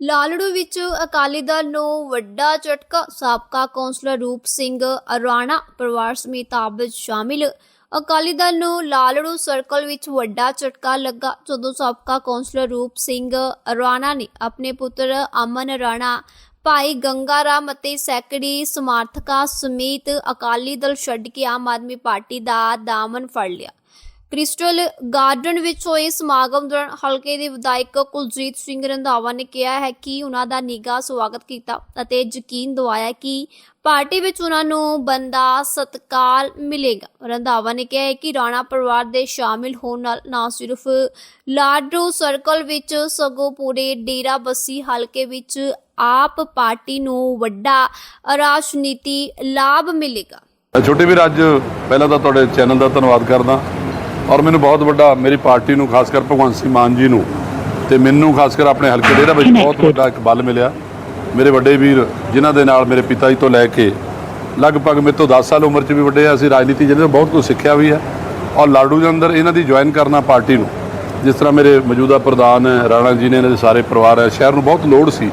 ਲਾਲੜੂ ਵਿੱਚ ਅਕਾਲੀ ਦਲ ਨੂੰ ਵੱਡਾ ਝਟਕਾ, ਸਾਬਕਾ ਕੌਂਸਲਰ ਰੂਪ ਸਿੰਘ ਅਰਾਣਾ, ਪਰਿਵਾਰ ਸਮੇਤ ਆਪ ਸ਼ਾਮਿਲ। ਅਕਾਲੀ ਦਲ ਨੂੰ ਲਾਲੜੂ ਸਰਕਲ ਵਿੱਚ ਵੱਡਾ ਝਟਕਾ ਲੱਗਾ, ਜਦੋਂ ਸਾਬਕਾ ਕੌਂਸਲਰ ਰੂਪ ਸਿੰਘ ਅਰਾਣਾ ਨੇ ਆਪਣੇ ਪੁੱਤਰ ਅਮਨ ਰਾਣਾ, ਭਾਈ ਗੰਗਾ ਰਾਮ ਅਤੇ ਸੈਕੜੀ ਸਮਰਥਕਾਂ ਸਮੇਤ ਅਕਾਲੀ ਦਲ ਛੱਡ ਕੇ ਆਮ ਆਦਮੀ ਪਾਰਟੀ ਦਾ ਦਾਮਨ ਫੜ ਲਿਆ। ਕ੍ਰਿਸਟਲ ਗਾਰਡਨ ਵਿੱਚ ਹੋਏ ਸਮਾਗਮ ਦੌਰਾਨ ਹਲਕੇ ਦੇ ਵਿਧਾਇਕ ਕੁਲਜੀਤ ਸਿੰਘ ਰੰਧਾਵਾ ਨੇ ਕਿਹਾ ਹੈ ਕਿ ਉਹਨਾਂ ਦਾ ਨਿੱਘਾ ਸਵਾਗਤ ਕੀਤਾ ਅਤੇ ਯਕੀਨ ਦਿਵਾਇਆ ਕਿ ਪਾਰਟੀ ਵਿੱਚ ਉਹਨਾਂ ਨੂੰ ਬੰਦਾ ਸਤਕਾਰ ਮਿਲੇਗਾ। ਰੰਧਾਵਾ ਨੇ ਕਿਹਾ ਕਿ ਰਾਣਾ ਪਰਿਵਾਰ ਦੇ ਸ਼ਾਮਿਲ ਹੋਣ ਨਾਲ ਨਾ ਸਿਰਫ ਲਾਡਰੂ ਸਰਕਲ ਵਿੱਚ ਸਗੋਂ ਪੂਰੇ ਡੇਰਾ ਬੱਸੀ ਹਲਕੇ ਵਿੱਚ ਆਪ ਪਾਰਟੀ ਨੂੰ ਵੱਡਾ ਰਾਜਨੀਤੀ ਲਾਭ ਮਿਲੇਗਾ। ਮੈਂ ਛੋਟੇ ਵੀਰ, ਅੱਜ ਪਹਿਲਾਂ ਤਾਂ ਤੁਹਾਡੇ ਚੈਨਲ ਦਾ ਧੰਨਵਾਦ ਕਰਦਾ। ਔਰ ਮੈਨੂੰ ਬਹੁਤ ਵੱਡਾ ਮੇਰੀ ਪਾਰਟੀ ਨੂੰ ਖਾਸ ਕਰ ਭਗਵੰਤ ਸਿੰਘ ਮਾਨ ਜੀ ਨੂੰ ਤੇ ਮੈਨੂੰ ਖਾਸ ਕਰ ਆਪਣੇ ਹਲਕੇ ਡੇਰਾ ਵਿੱਚ ਬਹੁਤ ਵੱਡਾ ਇੱਕ ਬਲ ਮਿਲਿਆ। ਮੇਰੇ ਵੱਡੇ ਵੀਰ ਜਿਨ੍ਹਾਂ ਦੇ ਨਾਲ ਮੇਰੇ ਪਿਤਾ ਜੀ ਤੋਂ ਲੈ ਕੇ ਲਗਭਗ ਮੇਰੇ ਤੋਂ 10 ਸਾਲ ਉਮਰ 'ਚ ਵੀ ਵੱਡੇ ਆ। ਅਸੀਂ ਰਾਜਨੀਤੀ ਜਿਹਦੇ ਤੋਂ ਬਹੁਤ ਕੁਝ ਸਿੱਖਿਆ ਵੀ ਹੈ। ਔਰ ਲਾਡੂ ਦੇ ਅੰਦਰ ਇਹਨਾਂ ਦੀ ਜੁਆਇਨ ਕਰਨਾ ਪਾਰਟੀ ਨੂੰ ਜਿਸ ਤਰ੍ਹਾਂ ਮੇਰੇ ਮੌਜੂਦਾ ਪ੍ਰਧਾਨ ਹੈ ਰਾਣਾ ਜੀ ਨੇ ਇਹਨਾਂ ਦੇ ਸਾਰੇ ਪਰਿਵਾਰ ਹੈ ਸ਼ਹਿਰ ਨੂੰ ਬਹੁਤ ਲੋੜ ਸੀ।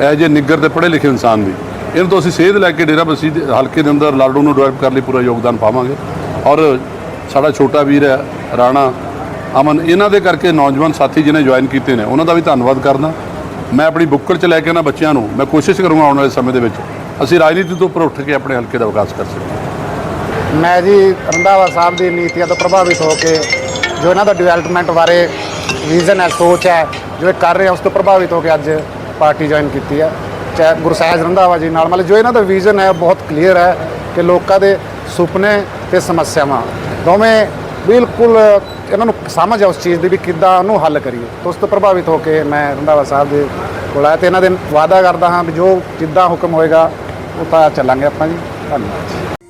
ਇਹ ਜੇ ਨਿੱਗਰ ਤੇ ਪੜ੍ਹੇ ਲਿਖੇ ਇਨਸਾਨ ਦੀ ਇਹਨਾਂ ਤੋਂ ਅਸੀਂ ਸੇਧ ਲੈ ਕੇ ਡੇਰਾ ਬਸੀ ਦੇ ਹਲਕੇ ਦੇ ਅੰਦਰ ਲਾਡੂ ਨੂੰ ਡਿਵੈਲਪ ਕਰਨ ਲਈ ਪੂਰਾ ਯੋਗਦਾਨ ਪਾਵਾਂਗੇ। ਔਰ ਸਾਡਾ ਛੋਟਾ ਵੀਰ ਹੈ, ਰਾਣਾ। ਅਮਨ, ਇਹਨਾਂ ਦੇ ਕਰਕੇ ਨੌਜਵਾਨ ਸਾਥੀ ਜਿਹਨੇ ਜੁਆਇਨ ਕੀਤੇ ਨੇ, ਉਹਨਾਂ ਦਾ ਵੀ ਧੰਨਵਾਦ ਕਰਦਾ। ਮੈਂ ਆਪਣੀ ਬੁੱਕਲ ਚ ਲੈ ਕੇ ਨਾ ਬੱਚਿਆਂ ਨੂੰ, ਮੈਂ ਕੋਸ਼ਿਸ਼ ਕਰੂੰਗਾ ਆਉਣ ਵਾਲੇ ਸਮੇਂ ਦੇ ਵਿੱਚ। ਅਸੀਂ ਰਾਜਨੀਤੀ ਤੋਂ ਉੱਪਰ ਉੱਠ ਕੇ ਆਪਣੇ ਹਲਕੇ ਦਾ ਵਿਕਾਸ ਕਰ ਸਕੀਏ। ਮੈਂ ਜੀ ਰੰਧਾਵਾ ਸਾਹਿਬ ਦੀ ਨੀਤੀਆਂ ਤੋਂ ਪ੍ਰਭਾਵਿਤ ਹੋ ਕੇ ਜੋ ਇਹਨਾਂ ਦਾ ਡਿਵੈਲਪਮੈਂਟ ਬਾਰੇ ਵਿਜ਼ਨ ਹੈ, ਸੋਚ ਹੈ, ਜੋ ਇਹ ਕਰ ਰਹੇ ਆ, ਉਸ ਤੋਂ ਪ੍ਰਭਾਵਿਤ ਹੋ ਕੇ ਅੱਜ ਪਾਰਟੀ ਜੁਆਇਨ ਕੀਤੀ ਹੈ। ਚਾਹੇ ਗੁਰਸਹਿਜ ਰੰਧਾਵਾ ਜੀ ਨਾਲ, ਮਤਲਬ ਜੋ ਇਹਨਾਂ ਦਾ ਵਿਜ਼ਨ ਹੈ ਬਹੁਤ ਕਲੀਅਰ ਹੈ ਕਿ ਲੋਕਾਂ ਦੇ ਸੁਪਨੇ ਤੇ ਸਮੱਸਿਆਵਾਂ ਦੋਵੇਂ ਬਿਲਕੁਲ, ਇਹਨਾਂ ਨੂੰ ਸਮਝ ਆ ਉਸ ਚੀਜ਼ ਦੀ ਵੀ ਕਿੱਦਾਂ ਉਹਨੂੰ ਹੱਲ ਕਰੀਏ। ਤਾਂ ਉਸ ਤੋਂ ਪ੍ਰਭਾਵਿਤ ਹੋ ਕੇ ਮੈਂ ਰੰਧਾਵਾ ਸਾਹਿਬ ਦੇ ਕੋਲ ਆਇਆ ਤੇ ਇਹਨਾਂ ਦੇ ਵਾਅਦਾ ਕਰਦਾ ਹਾਂ ਵੀ ਜੋ ਜਿੱਦਾਂ ਹੁਕਮ ਹੋਏਗਾ, ਉਹ ਤਾਂ ਚੱਲਾਂਗੇ ਆਪਾਂ ਜੀ। ਧੰਨਵਾਦ ਜੀ।